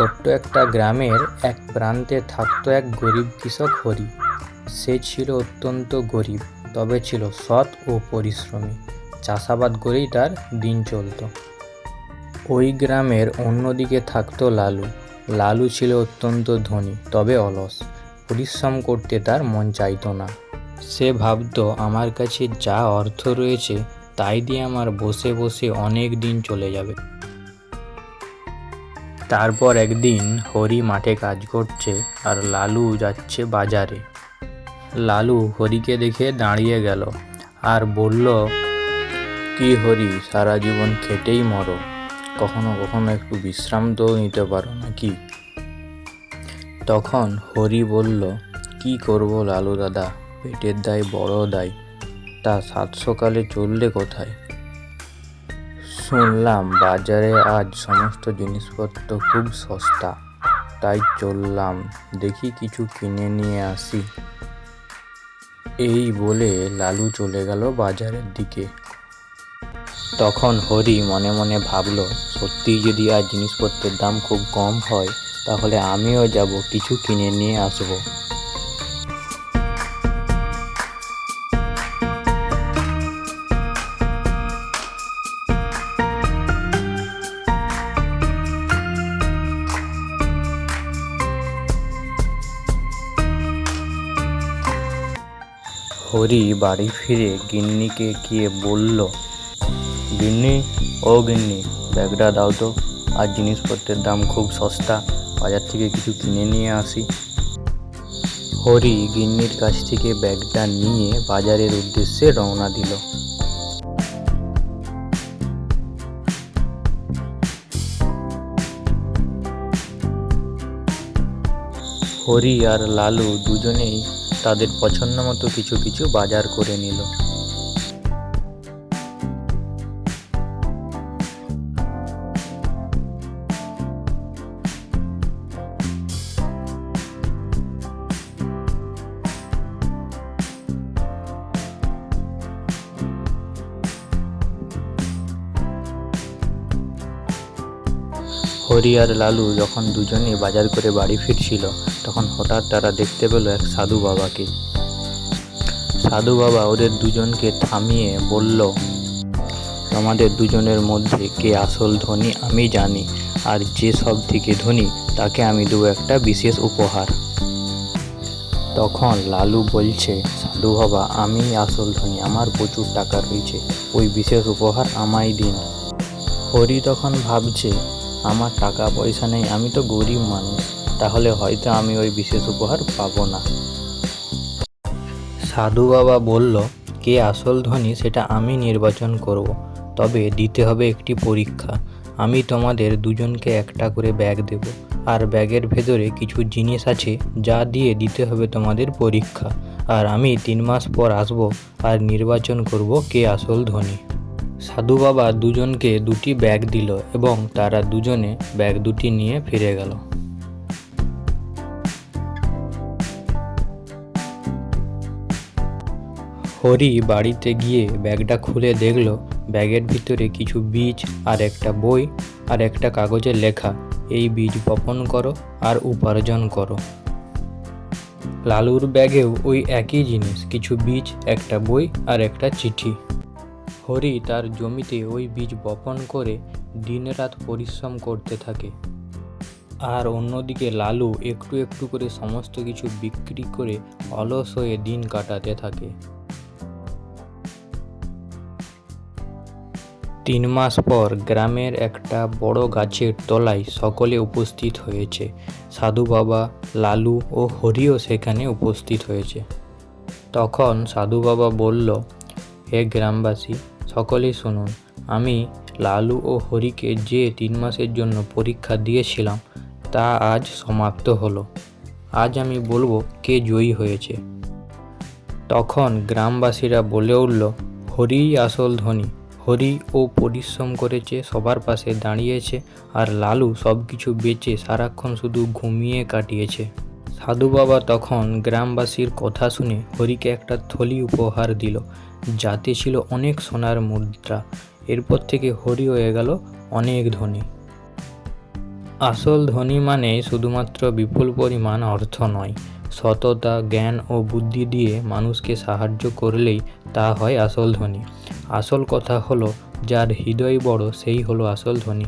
ছোট্ট একটা গ্রামের এক প্রান্তে থাকত এক গরিব কৃষক হরি। সে ছিল অত্যন্ত গরিব, তবে ছিল সৎ ও পরিশ্রমী। চাষাবাদ করেই তার দিন চলতো। ওই গ্রামের অন্যদিকে থাকত লালু। লালু ছিল অত্যন্ত ধনী, তবে অলস। পরিশ্রম করতে তার মন চাইতো না। সে ভাবতো, আমার কাছে যা অর্থ রয়েছে, তাই দিয়ে আমার বসে বসে অনেক দিন চলে যাবে। তারপর একদিন হরি মাঠে কাজ করছে আর লালু যাচ্ছে বাজারে। লালু হরিকে দেখে দাঁড়িয়ে গেল আর বলল, কি হরি, সারা জীবন খেটেই মরো। কখনো কখনো একটু বিশ্রাম তো নিতে পারো নাকি? তখন হরি বলল, কি করব লালু দাদা? পেটের দায় বড় দায়। তা সাত সকালে চললে কোথায়? শুনলাম বাজারে আজ সমস্ত জিনিসপত্র খুব সস্তা। তাই চললাম, দেখি কিছু কিনে নিয়ে আসি। এই বলে লালু চলে গেল বাজারের দিকে। তখন হরি মনে মনে ভাবলো, সত্যিই যদি আর জিনিসপত্রের দাম খুব কম হয়, তাহলে আমিও যাব, কিছু কিনে নিয়ে আসব। হরি বাড়ি ফিরে গিন্নিকে গিয়ে বলল, গিন্নি, ও গিন্নি, ব্যাগটা দাও তো। আর জিনিসপত্রের দাম খুব সস্তা। বাজার থেকে কিছু কিনে নিয়ে আসি। হরি গিন্নির কাছ থেকে ব্যাগটা নিয়ে বাজারের উদ্দেশ্যে রওনা দিল। হরি আর লালু দুজনেই তাদের পছন্দ মতো কিছু কিছু বাজার করে নিল। হরি আর লালু যখন দুজনে বাজার করে বাড়ি ফিরছিল, তখন হঠাৎ তারা দেখতে পেল এক সাধু বাবাকে। সাধু বাবা ওদের দুজনকে থামিয়ে বলল আমাদের দুজনের মধ্যে কে আসল ধনী আমি জানি, আর যে সব থেকে ধনী তাকে আমি দেবো একটা বিশেষ উপহার। তখন লালু বলছে, সাধু বাবা, আমি আসল ধনী, আমার প্রচুর টাকা রয়েছে, ওই বিশেষ উপহার আমায় দিন। হরি তখন ভাবছে আমার টাকা পয়সা নেই, আমি তো গরিব মানুষ। তাহলে হয়তো আমি ওই বিশেষ উপহার পাবো না। সাধু বাবা বলল, কে আসল ধনী সেটা আমি নির্বাচন করব। তবে দিতে হবে একটি পরীক্ষা। আমি তোমাদের দুজনকে একটা করে ব্যাগ দেব। আর ব্যাগের ভেতরে কিছু জিনিস আছে যা দিয়ে দিতে হবে তোমাদের পরীক্ষা। আর আমি তিন মাস পর আসব আর নির্বাচন করব কে আসল ধনী। সাধু বাবা দুজনকে দুটি ব্যাগ দিল এবং তারা দুজনে ব্যাগ দুটি নিয়ে ফিরে গেল। হরি বাড়িতে গিয়ে ব্যাগটা খুলে দেখল, ব্যাগের ভিতরে কিছু বীজ আর একটা বই আর একটা কাগজে লেখা। এই বীজ বপন করো আর উপার্জন করো। লালুর ব্যাগেও ওই একই জিনিস, কিছু বীজ, একটা বই আর একটা চিঠি। হরি তার জমিতে ওই বীজ বপন করে দিনরাত পরিশ্রম করতে থাকে। আর অন্যদিকে লালু একটু একটু করে সমস্ত কিছু বিক্রি করে অলস হয়ে দিন কাটাতে থাকে। তিন মাস পর গ্রামের একটা বড় গাছের তলায় সকলে উপস্থিত হয়েছে। সাধু বাবা, লালু ও হরিও সেখানে উপস্থিত হয়েছে। তখন সাধু বাবা বলল, হে গ্রামবাসী সকলেই শুনুন, আমি লালু ও হরিকে যে তিন মাসের জন্য পরীক্ষা দিয়েছিলাম, তা আজ সমাপ্ত হলো। আজ আমি বলব কে জয়ী হয়েছে। তখন গ্রামবাসীরা বলে উঠল, হরিই আসল ধনী। হরি ও পরিশ্রম করেছে, সবার পাশে দাঁড়িয়েছে, আর লালু সব কিছু বেচে সারাক্ষণ শুধু ঘুমিয়ে কাটিয়েছে। সাধু বাবা তখন গ্রামবাসীর কথা শুনে হরিকে একটা থলি উপহার দিল। যাতে ছিল অনেক সোনার মুদ্রা। এরপর থেকে হরি হয়ে গেল অনেক ধনী। আসল ধনী মানে শুধুমাত্র বিপুল পরিমাণ অর্থ নয়, সততা, জ্ঞান ও বুদ্ধি দিয়ে মানুষকে সাহায্য করলেই তা হয় আসল ধনী। আসল কথা হলো, যার হৃদয় বড়, সেই হলো আসল ধনী।